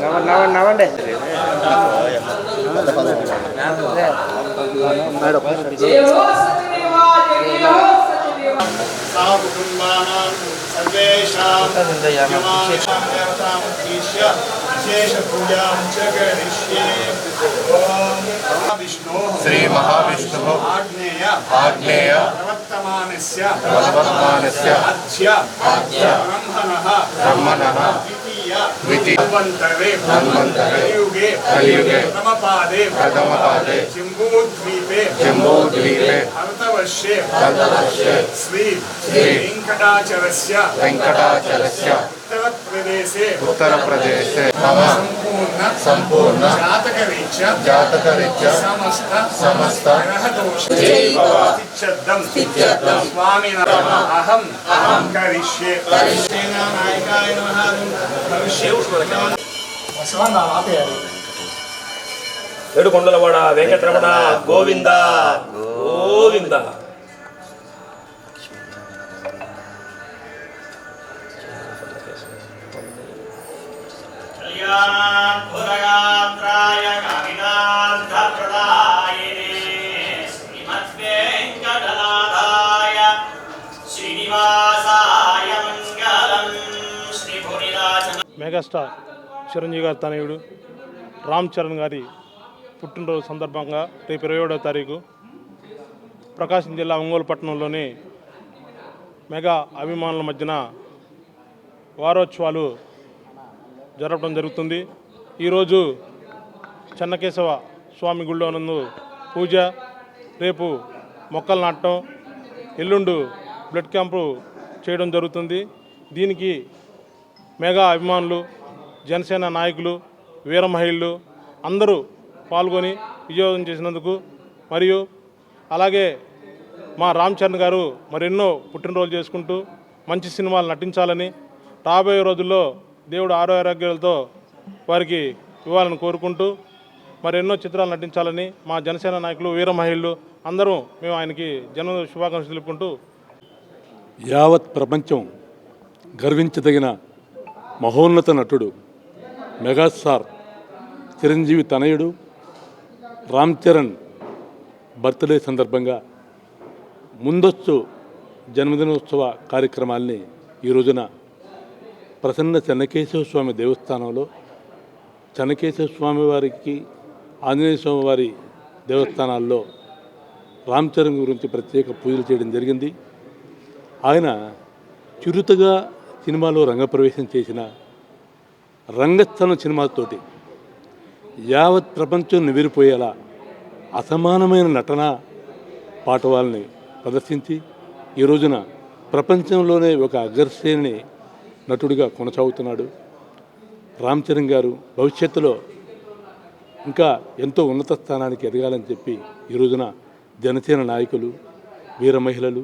నవ్వండి నవ్వండి నవ్వండి कुटुम्बानां सर्वेषां यमानां देवतामुद्दिश्य వర్తమానస్య వర్తమానస్య అధ్య అధ్య బ్రహ్మణః బ్రహ్మణః ద్వితీయ ద్వితీయ ధన్వంతరే ధన్వంతరే కలియుగే కలియుగే ప్రథమపాదే जम्बूद्वीपे जम्बूद्वीपे भरतवर्षे भरतवर्षे श्री श्री वेङ्कटाचलस्य वेङ्कटाचलस्य उत्तरप्रदेशे उत्तरप्रदेशे मम सम्पूर्ण सम्पूर्ण जातकरीत्या जातकरीत्या समस्त समस्त ग्रहदोष स्थित्यर्थं स्वामिनः अहम् अहं करिष्ये सेनानायकाय नमः भविष्ये ఏడుకొండలవాడ వెంకటరమణ గోవింద. గోవింద. మెగాస్టార్ చిరంజీవి గారి తనయుడు రామ్ చరణ్ గారి పుట్టినరోజు సందర్భంగా రేపు ఇరవై ఏడవ తారీఖు ప్రకాశం జిల్లా ఒంగోలు పట్టణంలోని మెగా అభిమానుల మధ్యన వారోత్సవాలు జరపడం జరుగుతుంది. ఈరోజు చెన్నకేశవ స్వామి గుళ్ళో నందు పూజ రేపు మొక్కలు నాటడం ఎల్లుండు బ్లడ్ క్యాంపు చేయడం జరుగుతుంది. దీనికి మెగా అభిమానులు జనసేన నాయకులు వీరమహిళలు అందరూ పాల్గొని విజయవంతం చేసినందుకు మరియు అలాగే మా రామ్ చరణ్ గారు మరెన్నో పుట్టినరోజు చేసుకుంటూ మంచి సినిమాలు నటించాలని రాబోయే రోజుల్లో దేవుడు ఆరోగ్యాలతో వారికి ఇవ్వాలని కోరుకుంటూ మరెన్నో చిత్రాలు నటించాలని మా జనసేన నాయకులు వీర మహిళలు అందరూ మేము ఆయనకి జన్మ శుభాకాంక్షలు తెలుపుకుంటూ యావత్ ప్రపంచం గర్వించదగిన మహోన్నత నటుడు మెగాస్టార్ చిరంజీవి తనయుడు రామ్ చరణ్ బర్త్డే సందర్భంగా ముందస్తు జన్మదినోత్సవ కార్యక్రమాల్ని ఈ రోజున ప్రసన్న చెన్నకేశవ స్వామి దేవస్థానంలో చెన్నకేశవ స్వామి వారికి ఆంజనేయ స్వామి వారి దేవస్థానాల్లో రామ్ చరణ్ గురించి ప్రత్యేక పూజలు చేయడం జరిగింది. ఆయన చిరుతగా సినిమాలో రంగప్రవేశం చేసిన రంగస్థలం సినిమాతోటి యావత్ ప్రపంచం నివిరిపోయేలా అసమానమైన నటన పాటవాల్ని ప్రదర్శించి ఈ రోజున ప్రపంచంలోనే ఒక అగ్రశ్రేణి నటుడిగా కొనసాగుతున్నాడు. రామ్ చరణ్ గారు భవిష్యత్తులో ఇంకా ఎంతో ఉన్నత స్థానానికి ఎదగాలని చెప్పి ఈ రోజున జనసేన నాయకులు వీర మహిళలు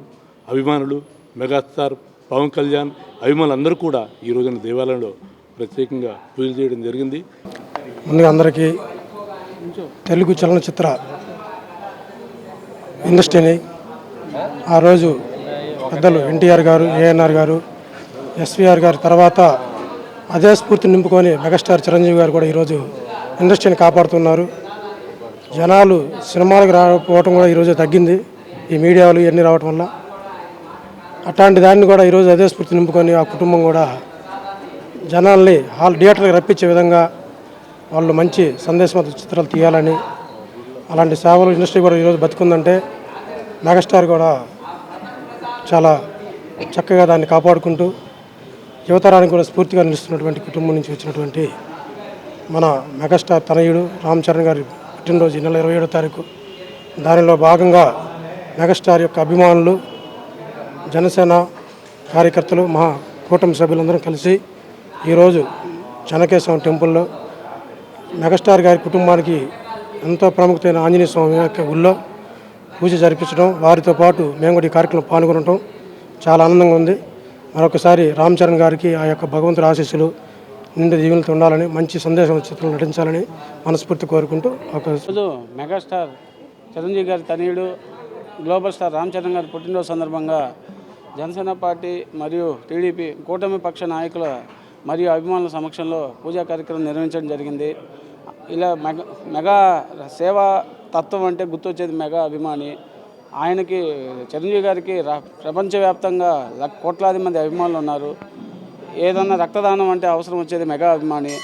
అభిమానులు మెగాస్టార్ పవన్ కళ్యాణ్ అభిమానులందరూ కూడా ఈ రోజున దేవాలయంలో ప్రత్యేకంగా పూజలు చేయడం జరిగింది. ముందుగా అందరికీ తెలుగు చలనచిత్ర ఇండస్ట్రీని ఆ రోజు పెద్దలు ఎన్టీఆర్ గారు ఏఎన్ఆర్ గారు ఎస్విఆర్ గారు తర్వాత అదే స్ఫూర్తిని నింపుకొని మెగాస్టార్ చిరంజీవి గారు కూడా ఈరోజు ఇండస్ట్రీని కాపాడుతున్నారు. జనాలు సినిమాలకు రాకపోవటం కూడా ఈరోజు తగ్గింది. ఈ మీడియాలు ఇవన్నీ రావటం వల్ల అట్లాంటి దాన్ని కూడా ఈరోజు అదే స్ఫూర్తి నింపుకొని ఆ కుటుంబం కూడా జనాల్ని హాల్ థియేటర్కి రప్పించే విధంగా వాళ్ళు మంచి సందేశవంత చిత్రాలు తీయాలని అలాంటి సేవలు ఇండస్ట్రీ కూడా ఈరోజు బతుకుందంటే మెగాస్టార్ కూడా చాలా చక్కగా దాన్ని కాపాడుకుంటూ యువతరానికి కూడా స్ఫూర్తిగా నిలుస్తున్నటువంటి కుటుంబం నుంచి వచ్చినటువంటి మన మెగాస్టార్ తనయుడు రామ్ చరణ్ గారి పుట్టినరోజు నెల ఇరవై ఏడో తారీఖు. దానిలో భాగంగా మెగాస్టార్ యొక్క అభిమానులు జనసేన కార్యకర్తలు మహా కూటమి సభ్యులందరం కలిసి ఈరోజు చెనకేశ్వరం టెంపుల్లో మెగాస్టార్ గారి కుటుంబానికి ఎంతో ప్రాముఖ్యమైన ఆంజనేయ స్వామి యొక్క గుళ్ళో పూజ జరిపించడం వారితో పాటు మేము కూడా ఈ కార్యక్రమం పాల్గొనడం చాలా ఆనందంగా ఉంది. మరొకసారి రామ్ చరణ్ గారికి ఆ యొక్క భగవంతుడి ఆశీస్సులు నిండు దీవులతో ఉండాలని మంచి సందేశం చిత్రంలో నటించాలని మనస్ఫూర్తి కోరుకుంటూ ఒక రోజు మెగాస్టార్ చిరంజీవి గారి తనయుడు గ్లోబల్ స్టార్ రామ్ చరణ్ గారి పుట్టినరోజు సందర్భంగా జనసేన పార్టీ మరియు టీడీపీ కూటమి పక్ష నాయకుల మరియు అభిమానుల సమక్షంలో పూజా కార్యక్రమం నిర్వహించడం జరిగింది. ఇలా మెగా మెగా సేవా తత్వం అంటే గుర్తొచ్చేది మెగా అభిమాని. ఆయనకి చిరంజీవి గారికి ప్రపంచవ్యాప్తంగా లక్- కోట్లాది మంది అభిమానులు ఉన్నారు. ఏదన్నా రక్తదానం అంటే అవసరం వచ్చేది మెగా అభిమాని.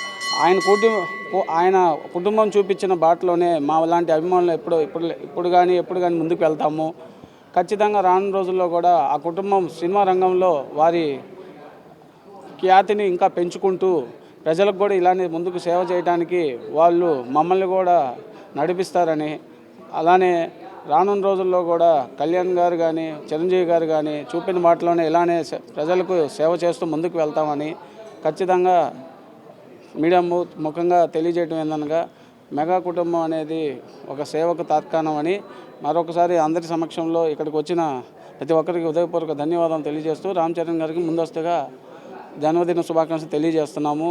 ఆయన కుటుంబ ఆయన కుటుంబం చూపించిన బాటలోనే మా లాంటి అభిమానులు ఎప్పుడు ఇప్పుడు ఇప్పుడు కానీ ఎప్పుడు కానీ ముందుకు వెళ్తాము. ఖచ్చితంగా రానున్న రోజుల్లో కూడా ఆ కుటుంబం సినిమా రంగంలో వారి ఖ్యాతిని ఇంకా పెంచుకుంటూ ప్రజలకు కూడా ఇలానే ముందుకు సేవ చేయడానికి వాళ్ళు మమ్మల్ని కూడా నడిపిస్తారని అలానే రానున్న రోజుల్లో కూడా కళ్యాణ్ గారు కానీ చిరంజీవి గారు కానీ చూపిన మాటలోనే ఇలానే ప్రజలకు సేవ చేస్తూ ముందుకు వెళ్తామని ఖచ్చితంగా మీడియా ముఖంగా తెలియజేయడం ఏందనగా మెగా కుటుంబం అనేది ఒక సేవకు తాత్కాణం అని మరొకసారి అందరి సమక్షంలో ఇక్కడికి వచ్చిన ప్రతి ఒక్కరికి హృదయపూర్వక ధన్యవాదాలు తెలియజేస్తూ రామ్ చరణ్ గారికి ముందస్తుగా జన్మదిన శుభాకాంక్షలు తెలియజేస్తున్నాము.